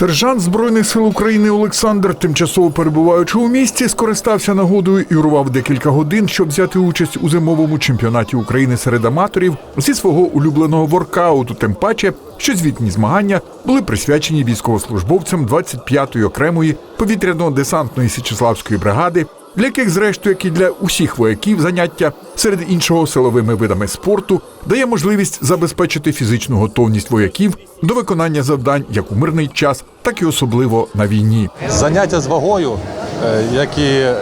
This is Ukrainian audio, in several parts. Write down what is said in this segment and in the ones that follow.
Сержант Збройних сил України Олександр, тимчасово перебуваючи у місті, скористався нагодою і урвав декілька годин, щоб взяти участь у зимовому чемпіонаті України серед аматорів зі свого улюбленого воркауту. Тим паче, що звітні змагання були присвячені військовослужбовцям 25-ї окремої повітряно-десантної Січеславської бригади, для яких, зрештою, як і для усіх вояків, заняття серед іншого силовими видами спорту дає можливість забезпечити фізичну готовність вояків до виконання завдань як у мирний час, так і особливо на війні. Заняття з вагою, е, як і е,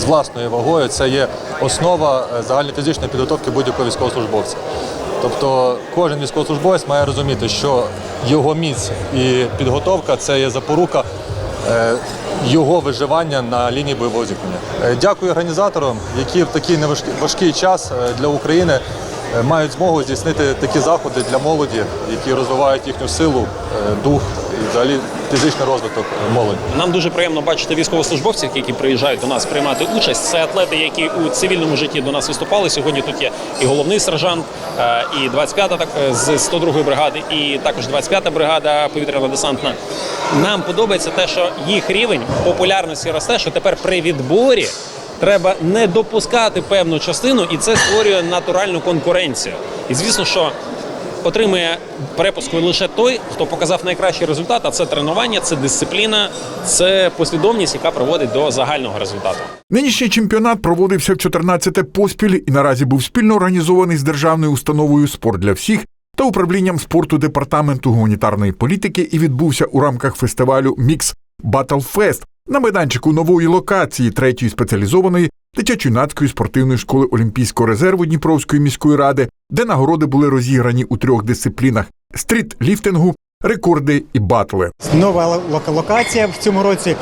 з власною вагою, це є основа е, загальнофізичної підготовки будь-якого військовослужбовця. Тобто кожен військовослужбовець має розуміти, що його міць і підготовка це є запорука його виживання на лінії бойового зіткнення. Е, Дякую організаторам, які в такий важкий час е, для України е, мають змогу здійснити такі заходи для молоді, які розвивають їхню силу, дух взагалі фізичний розвиток молоді. Нам дуже приємно бачити військовослужбовців, які приїжджають до нас приймати участь. Це атлети, які у цивільному житті до нас виступали. Сьогодні тут є і головний сержант, е, і 25-та так е, з 102-ї бригади, і також 25-та бригада повітряно-десантна. Нам подобається те, що їх рівень популярності росте, що тепер при відборі. Треба не допускати певну частину, і це створює натуральну конкуренцію. І звісно, що отримує перепуску лише той, хто показав найкращий результат. А це тренування, це дисципліна, це послідовність, яка приводить до загального результату. Нинішній чемпіонат проводився в 14-те поспіль і наразі був спільно організований з державною установою Спорт для всіх та управлінням спорту департаменту гуманітарної політики і відбувся у рамках фестивалю Мікс Батлфест на майданчику нової локації третьої спеціалізованої дитячо-юнацької спортивної школи Олімпійського резерву Дніпровської міської ради, де нагороди були розіграні у трьох дисциплінах: стріт-ліфтингу, рекорди і батли. Нова локація в цьому році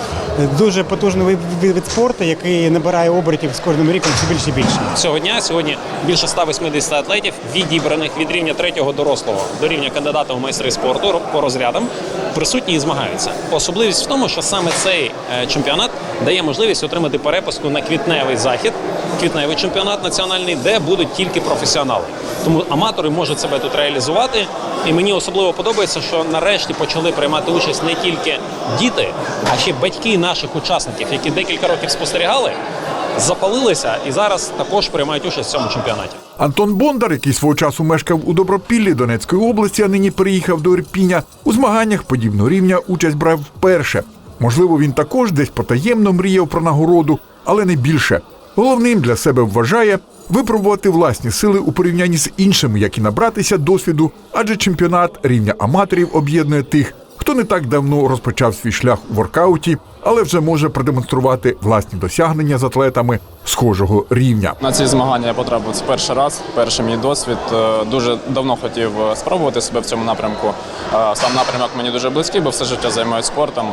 дуже потужний вид- вид спорту, який набирає обертів з кожним роком все більше і більше. Цього дня сьогодні більше 180 атлетів, відібраних від рівня третього дорослого до рівня кандидата у майстри спорту по розрядам, присутні і змагаються. Особливість в тому, що саме цей е, чемпіонат дає можливість отримати перепуску на квітневий захід, квітневий чемпіонат національний, де будуть тільки професіонали. Тому аматори можуть себе тут реалізувати. І мені особливо подобається, що нарешті почали приймати участь не тільки діти, а ще батьки наших учасників, які декілька років спостерігали, запалилися і зараз також приймають участь в цьому чемпіонаті. Антон Бондар, який свого часу мешкав у Добропіллі Донецької області, а нині переїхав до Ірпіня, у змаганнях подібного рівня участь брав вперше. Можливо, він також десь потаємно мріяв про нагороду, але не більше. Головним для себе вважає випробувати власні сили у порівнянні з іншими, як і набратися досвіду, адже чемпіонат рівня аматорів об'єднує тих, хто не так давно розпочав свій шлях у воркауті, але вже може продемонструвати власні досягнення з атлетами схожого рівня. На ці змагання я потрапив це перший раз, перший мій досвід. Е, Дуже давно хотів е, спробувати себе в цьому напрямку. Е, Сам напрямок мені дуже близький, бо все життя займаюся спортом.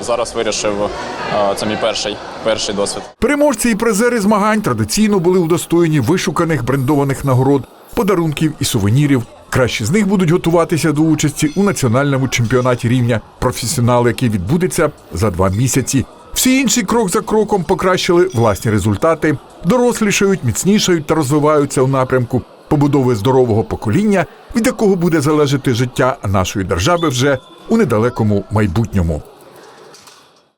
Зараз вирішив це мій перший, перший досвід. Переможці і призери змагань традиційно були удостоєні вишуканих брендованих нагород, подарунків і сувенірів. Кращі з них будуть готуватися до участі у національному чемпіонаті рівня професіонал, який відбудеться за два місяці. Всі інші крок за кроком покращили власні результати, дорослішають, міцнішають та розвиваються у напрямку побудови здорового покоління, від якого буде залежати життя нашої держави вже у недалекому майбутньому.